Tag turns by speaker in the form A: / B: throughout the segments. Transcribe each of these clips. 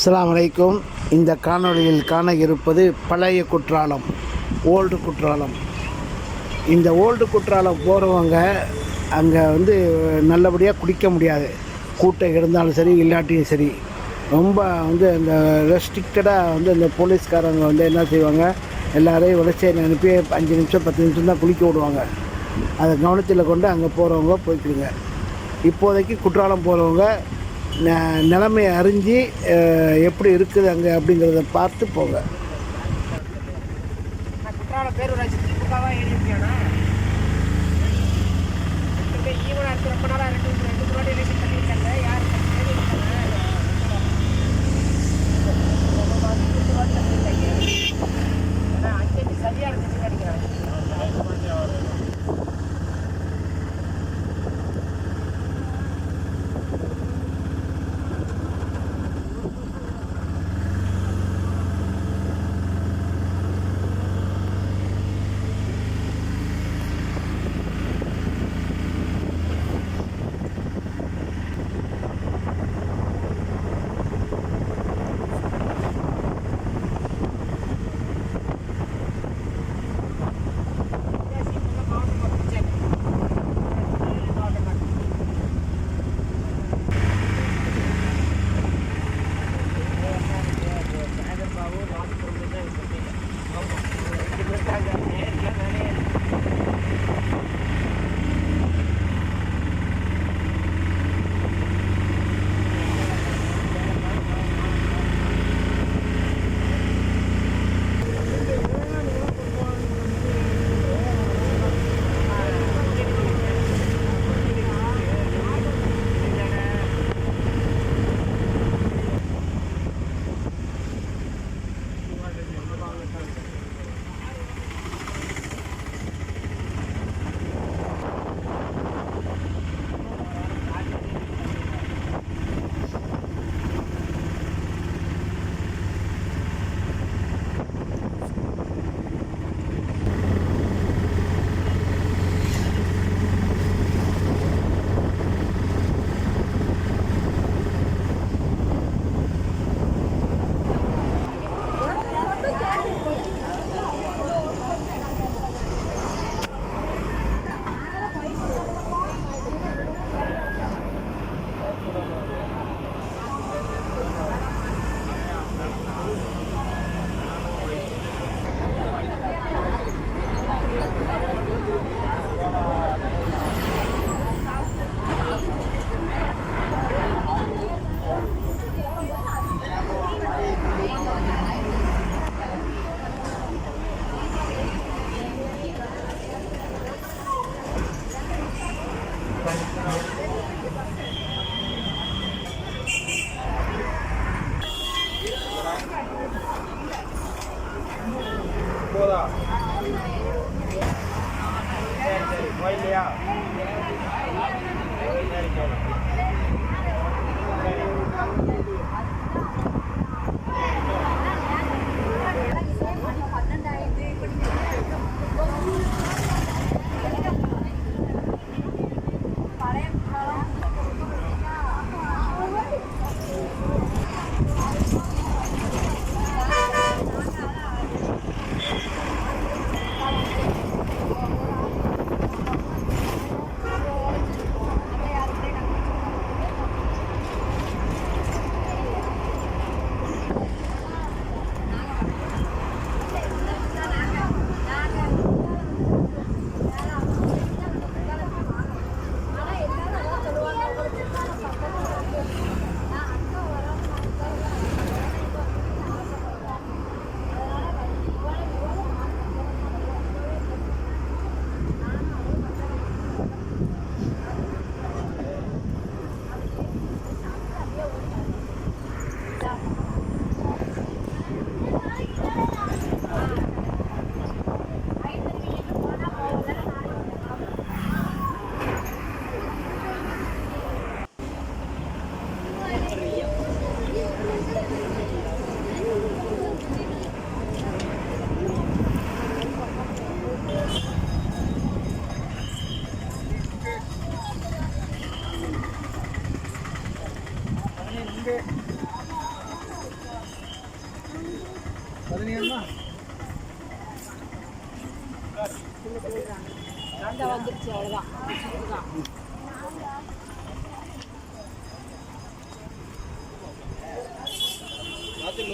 A: அஸ்லாம் வலைக்கும் இந்த காணொலியில் காண இருப்பது பழைய குற்றாலம் ஓல்டு குற்றாலம். இந்த ஓல்டு குற்றாலம் போகிறவங்க அங்கே வந்து நல்லபடியாக குடிக்க முடியாது. கூட்டம் இருந்தாலும் சரி இல்லாட்டியும் சரி. ரொம்ப வந்து அந்த ரெஸ்ட்ரிக்டடாக வந்து அந்த போலீஸ்காரங்க வந்து என்ன செய்வாங்க எல்லாரையும் வளர்ச்சியை அனுப்பி அஞ்சு நிமிஷம் பத்து நிமிஷம் தான் குளிக்க விடுவாங்க. அதை கவனத்தில் கொண்டு அங்கே போகிறவங்க போய்க்கிடுங்க. இப்போதைக்கு குற்றாலம் போகிறவங்க நிலைமையை அறிஞ்சு எப்படி இருக்குது அங்கே அப்படிங்கிறத பார்த்து போங்க.
B: சரியா இருந்துச்சு
C: திமுகவா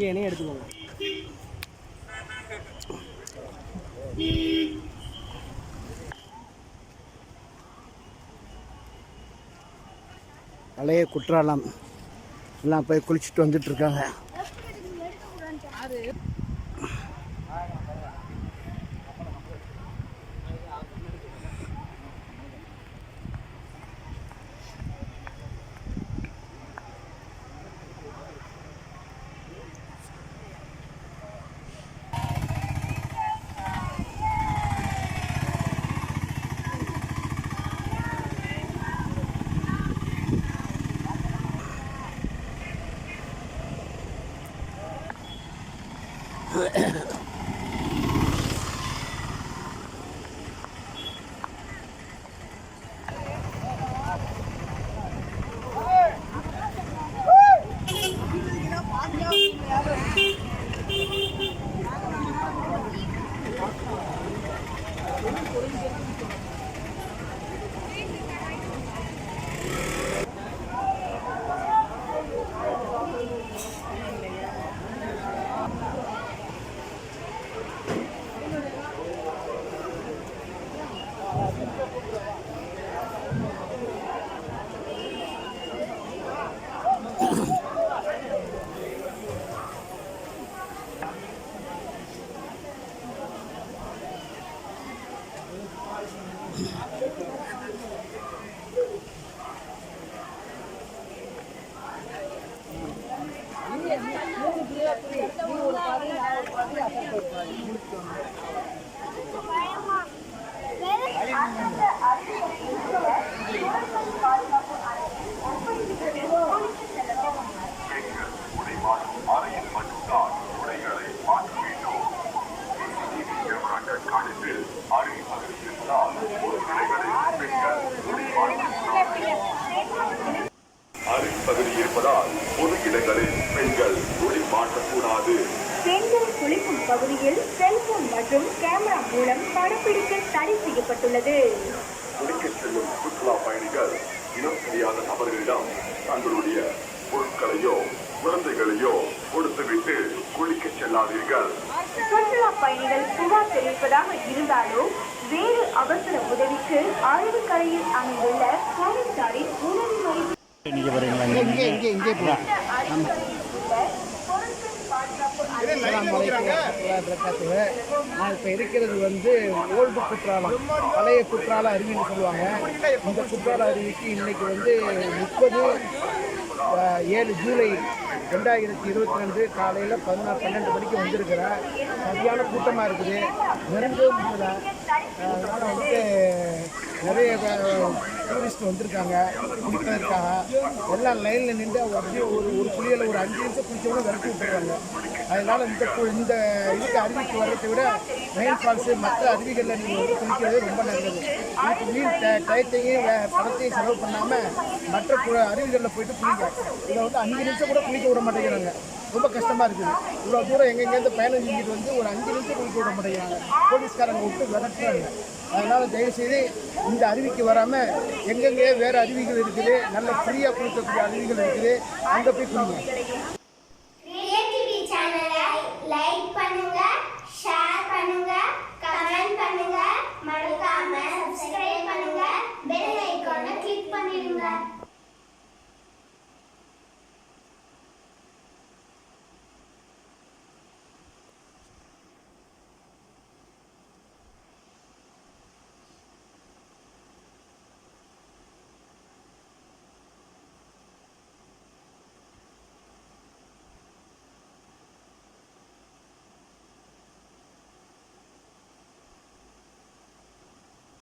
D: இங்கே எண்ணெய் எடுத்துக்கோங்க. பழைய குற்றாலம். எல்லாம் போய் குளிச்சுட்டு வந்துட்டு Yeah. இருக்காங்க
E: அருட்பகுதி
F: மூலம் படப்பிடிக்க தடை செய்யப்பட்டுள்ளது.
E: குளிக்கச் செல்லும் சுற்றுலா பயணிகள் இனம் தெரியாத நபர்களிடம் தங்களுடைய பொருட்களையோ குழந்தைகளையோ கொடுத்துவிட்டு குளிக்கச் செல்லாதீர்கள்.
F: சுற்றுலா பயணிகள் புகார் தெரிவிப்பதாக இருந்தாலோ வேறு அவசர உதவிக்கு ஆழ்வுக்கரையில் அமைந்துள்ள போலீசாரின் உதவி மையம்
D: இங்கே இங்கே இங்கே போகலாம் நான் இப்போ இருக்கிறது வந்து ஓல்டு குற்றாலம் பழைய குற்றால அருவின்னு சொல்லுவாங்க இந்த குற்றால அருவிக்கு இன்னைக்கு வந்து முப்பது ஏழு ஜூலை ரெண்டாயிரத்தி இருபத்தி ரெண்டு காலையில் பதினாறு பன்னெண்டு மணிக்கு வந்திருக்கிறேன் சரியான கூட்டமாக இருக்குது. நெருங்கவும் அதனால் வந்துட்டு நிறைய டூரிஸ்ட் வந்திருக்காங்க இருக்காங்க. எல்லாம் லைனில் நின்று அப்படியே ஒரு ஒரு புளியில் ஒரு அஞ்சு நிமிஷம் குளிச்சோட விரட்டி விட்டுருவாங்க. அதனால் இந்த இந்த இதுக்கு அறிவிப்பு வர்றதை விட மெயின் ஃபால்ஸு மற்ற அருவிகளில் நீங்கள் வந்து குளிக்கிறது ரொம்ப நல்லது. இதுக்கு மீன் ட- டயத்தையும் படத்தையும் பணத்தையும் செலவு பண்ணாமல் மற்ற கு- அருவிகளில் போயிட்டு குளிங்க. இதை வந்து அஞ்சு நிமிஷம் கூட குளிக்க விட மாட்டேங்கிறாங்க. ரொம்ப கஷ்டமாக இருக்குது. இவ்வளோ தூரம் எங்கெங்கேருந்து பயணம் செஞ்சுட்டு வந்து ஒரு அஞ்சு நிமிஷம் குளிக்க விட மாட்டேங்கிறாங்க. போலீஸ்காரங்க விட்டு விரட்டுறாங்க. அதனால் தயவுசெய்து இந்த அருவிக்கு வராமல் எங்கெங்கே வேறு அருவிகள் இருக்குது நல்ல ஃப்ரீயாக குளிக்கக்கூடிய அருவிகள் இருக்குது அங்கே போய் குளிங்க.